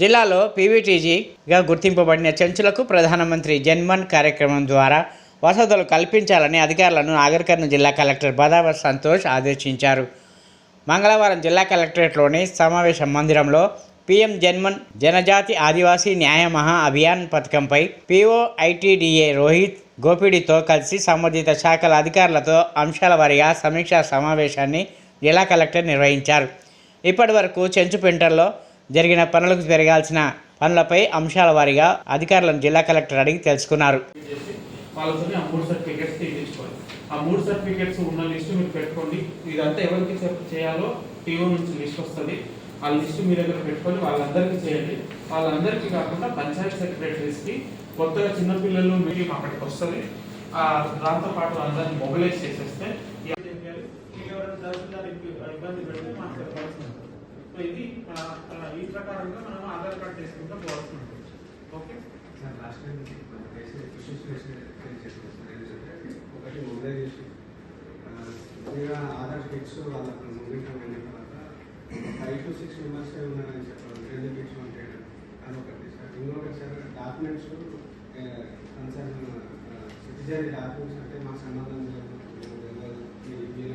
జిల్లాలో పీవీటీజీగా గుర్తింపబడిన చెంచులకు ప్రధానమంత్రి జన్మన్ కార్యక్రమం ద్వారా వసతులు కల్పించాలని అధికారులను నాగర్ జిల్లా కలెక్టర్ బదావర్ సంతోష్ ఆదేశించారు. మంగళవారం జిల్లా కలెక్టరేట్లోని సమావేశ మందిరంలో పీఎం జన్మన్ జనజాతి ఆదివాసీ న్యాయ మహా అభియాన్ పథకంపై పీఓ ఐటీడీఏ రోహిత్ గోపిడితో కలిసి సంబంధిత శాఖల అధికారులతో అంశాల వారీగా సమీక్షా సమావేశాన్ని జిల్లా కలెక్టర్ నిర్వహించారు. ఇప్పటి వరకు చెంచుపెంటల్లో జరిగిన పనులకు జరగాల్సిన పనులపై అంశాల వారీగా అధికారులను జిల్లా కలెక్టర్ అడిగి తెలుసుకున్నారు. చేసి ఆ మూడు సర్టిఫికెట్స్ తీయించుకోవాలి ఆ మూడు సర్టిఫికేట్స్ ఉన్న లిస్ట్ మీరు పెట్టుకోండి. ఇదంతా ఎవరికి చేయాలో టీఓ నుంచి లిస్ట్ వస్తుంది. ఆ లిస్ట్ మీ దగ్గర పెట్టుకొని వాళ్ళందరికీ చేయండి. వాళ్ళందరికీ కాకుండా పంచాయత్ సెక్రటరీస్కి కొత్తగా చిన్నపిల్లలు మీడియం అక్కడికి వస్తుంది. ఆ దాంతో పాటు అందరిని మొబిలైజ్ చేసేస్తే ఇబ్బంది పెడితే సో ఇది ఈ ప్రకారంగా మనం ఆధార్ కార్డ్ చేసుకుంటూ పోవాల్సి ఉంటుంది. Okay? Sir last time case ఒకటి మొబైలైజేషన్ ఆధార్ కిట్స్ వాళ్ళకి మూమెంట్ అయిన తర్వాత ఫైవ్ టు సిక్స్ మెంబర్స్ ఉన్నారని చెప్పారు. రెండు కిట్స్ ఉంటాయి అది ఒకటి సార్. ఇంకొకటి sir documents concern citizen documents అంటే మాకు సంబంధం లేదు మీ- మీరు